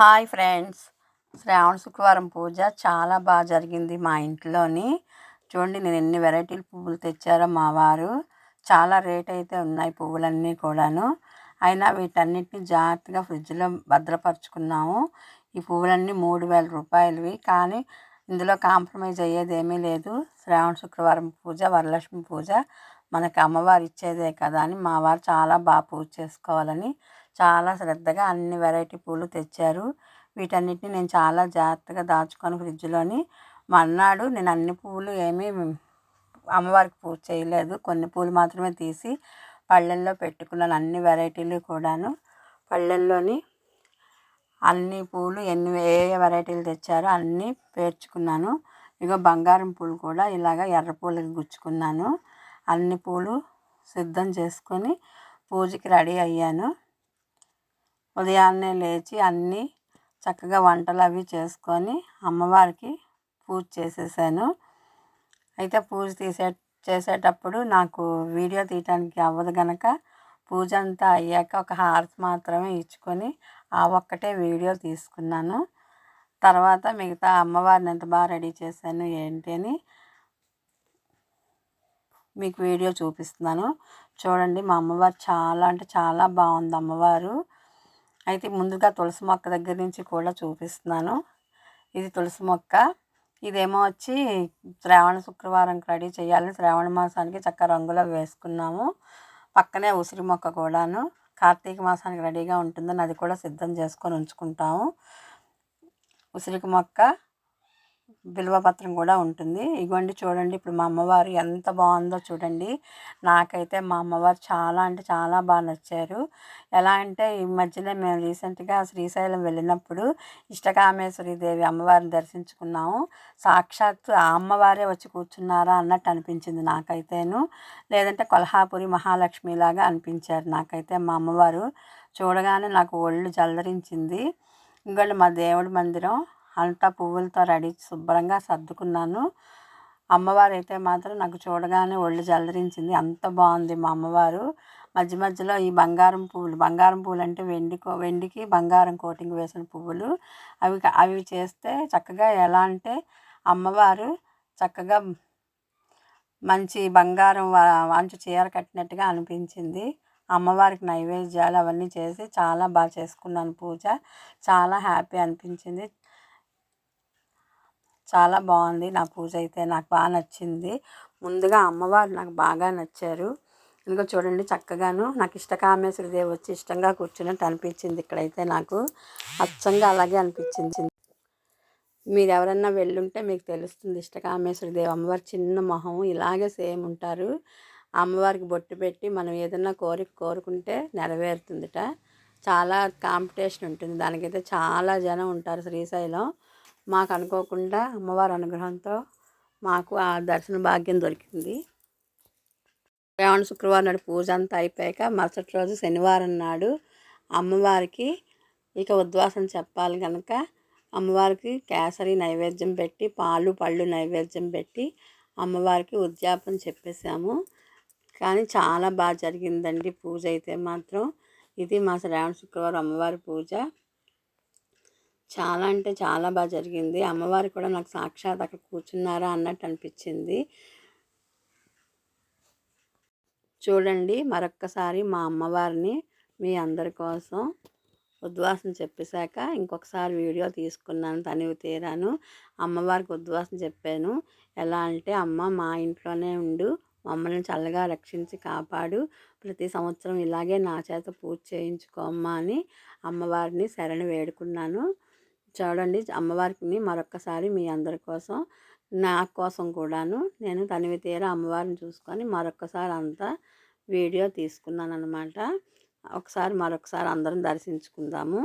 Hi friends. శ్రావణ శుక్రవారం పూజ చాలా బాగా జరిగింది మా ఇంట్లోని. చూడండి నేను ఎన్ని వెరైటీల పువ్వులు తెచ్చారో మా వారు. చాలా రేట్ అయితే ఉన్నాయి పువ్వులన్నీ కూడాను. అయినా వీటన్నిటిని జాగ్రత్తగా ఫ్రిడ్జ్లో భద్రపరుచుకున్నాము. ఈ పువ్వులన్నీ మూడు వేల రూపాయలవి. కానీ ఇందులో కాంప్రమైజ్ అయ్యేది ఏమీ లేదు. శ్రావణ శుక్రవారం పూజ వరలక్ష్మి పూజ. మనకు అమ్మవారు ఇచ్చేదే కదా అని మా వారు చాలా బాగా పూజ చేసుకోవాలని చాలా శ్రద్ధగా అన్ని వెరైటీ పూలు తెచ్చారు. వీటన్నిటిని నేను చాలా జాగ్రత్తగా దాచుకొని ఫ్రిడ్జ్లోని మర్నాడు నేను అన్ని పూలు ఏమీ అమ్మవారికి పూజ చేయలేదు. కొన్ని పూలు మాత్రమే తీసి పళ్ళల్లో పెట్టుకున్నాను అన్ని వెరైటీలు కూడాను. పళ్ళల్లోని అన్ని పూలు ఎన్ని ఏ ఏ వెరైటీలు తెచ్చారో అన్నీ పేర్చుకున్నాను. ఇక బంగారం పూలు కూడా ఇలాగ ఎర్ర పూలకి గుచ్చుకున్నాను. అన్ని పూలు సిద్ధం చేసుకొని పూజకి రెడీ అయ్యాను. ఉదయాన్నే లేచి అన్నీ చక్కగా వంటలు అవి చేసుకొని అమ్మవారికి పూజ చేసేసాను. అయితే పూజ తీసే చేసేటప్పుడు నాకు వీడియో తీయటానికి అవ్వదు కనుక పూజ అంతా అయ్యాక ఒక హారతి మాత్రమే ఇచ్చుకొని ఆ ఒక్కటే వీడియో తీసుకున్నాను. తర్వాత మిగతా అమ్మవారిని ఎంత బాగా రెడీ చేశాను ఏంటి అని మీకు వీడియో చూపిస్తున్నాను. చూడండి మా అమ్మవారు చాలా అంటే చాలా బాగుంది అమ్మవారు. అయితే ముందుగా తులసి మొక్క దగ్గర నుంచి కూడా చూపిస్తున్నాను. ఇది తులసి మొక్క. ఇదేమో వచ్చి శ్రావణ శుక్రవారంకి రెడీ చేయాలని శ్రావణ మాసానికి చక్క రంగులో వేసుకున్నాము. పక్కనే ఉసిరి మొక్క కూడాను. కార్తీక మాసానికి రెడీగా ఉంటుందని అది కూడా సిద్ధం చేసుకొని ఉంచుకుంటాము. ఉసిరికి మొక్క. పత్రం కూడా ఉంటుంది. ఇగోండి చూడండి ఇప్పుడు మా అమ్మవారు ఎంత బాగుందో చూడండి. నాకైతే మా అమ్మవారు చాలా అంటే చాలా బాగా నచ్చారు. ఎలా అంటే ఈ మధ్యనే మేము రీసెంట్గా శ్రీశైలం వెళ్ళినప్పుడు ఇష్టకామేశ్వరి దేవి అమ్మవారిని దర్శించుకున్నాము. సాక్షాత్ ఆ అమ్మవారే వచ్చి కూర్చున్నారా అన్నట్టు అనిపించింది నాకైతేను. లేదంటే కొల్హాపురి మహాలక్ష్మిలాగా అనిపించారు నాకైతే మా అమ్మవారు. చూడగానే నాకు ఒళ్ళు జల్లరించింది ఇంకోళ్ళు మా దేవుడి మందిరం. అంతా పువ్వులతో రెడీ శుభ్రంగా సర్దుకున్నాను. అమ్మవారు అయితే మాత్రం నాకు చూడగానే ఒళ్ళు జలరించింది అంత బాగుంది మా అమ్మవారు. మధ్య మధ్యలో ఈ బంగారం పువ్వులు బంగారం పువ్వులు అంటే వెండి వెండికి బంగారం కోటింగ్ వేసిన పువ్వులు. అవి అవి చేస్తే చక్కగా ఎలా అంటే అమ్మవారు చక్కగా మంచి బంగారం మంచి చీర కట్టినట్టుగా అనిపించింది. అమ్మవారికి నైవేద్యాలు అవన్నీ చేసి చాలా బాగా చేసుకున్నాను పూజ. చాలా హ్యాపీ అనిపించింది. చాలా బాగుంది. నా పూజ అయితే నాకు బాగా నచ్చింది. ముందుగా అమ్మవారు నాకు బాగా నచ్చారు. ఇంకా చూడండి చక్కగాను. నాకు ఇష్టకామేశ్వరి దేవి వచ్చి ఇష్టంగా కూర్చున్నట్టు అనిపించింది ఇక్కడైతే నాకు. అచ్చంగా అలాగే అనిపించింది. మీరు ఎవరన్నా వెళ్ళుంటే మీకు తెలుస్తుంది ఇష్టకామేశ్వరి దేవి అమ్మవారు చిన్న మొహం ఇలాగే సేమ్ ఉంటారు. అమ్మవారికి బొట్టు పెట్టి మనం ఏదన్నా కోరిక కోరుకుంటే నెరవేరుతుందిట. చాలా కాంపిటీషన్ ఉంటుంది. దానికైతే చాలా జనం ఉంటారు శ్రీశైలం. మాకు అనుకోకుండా అమ్మవారి అనుగ్రహంతో మాకు ఆ దర్శన భాగ్యం దొరికింది. శ్రావణ శుక్రవారం నాడు పూజ అంతా అయిపోయాక మరుసటి రోజు శనివారం నాడు అమ్మవారికి ఇక ఉద్వాసం చెప్పాలి కనుక అమ్మవారికి కేసరి నైవేద్యం పెట్టి పాలు పళ్ళు నైవేద్యం పెట్టి అమ్మవారికి ఉద్యాపన చెప్పేసాము కానీ చాలా బాగా జరిగిందండి పూజ అయితే మాత్రం. ఇది మా శ్రావణ శుక్రవారం అమ్మవారి పూజ. చాలా అంటే చాలా బాగా జరిగింది. అమ్మవారు కూడా నాకు సాక్షాత్ అక్కడ కూర్చున్నారా అన్నట్టు అనిపించింది. చూడండి మరొక్కసారి మా అమ్మవారిని మీ అందరి కోసం ఉద్వాసం చెప్పేశాక ఇంకొకసారి వీడియో తీసుకున్నాను తనివి తీరాను. అమ్మవారికి ఉద్వాసం చెప్పాను. ఎలా అంటే అమ్మ మా ఇంట్లోనే ఉండు. మమ్మల్ని చల్లగా రక్షించి కాపాడు. ప్రతి సంవత్సరం ఇలాగే నా చేత పూజ చేయించుకోమ్మా అని అమ్మవారిని శరణి వేడుకున్నాను. చూడండి అమ్మవారికి మరొక్కసారి మీ అందరి కోసం నా కోసం కూడాను నేను తనివి తీర అమ్మవారిని చూసుకొని మరొక్కసారి అంతా వీడియో తీసుకున్నాను అనమాట ఒకసారి మరొకసారి అందరం దర్శించుకుందాము.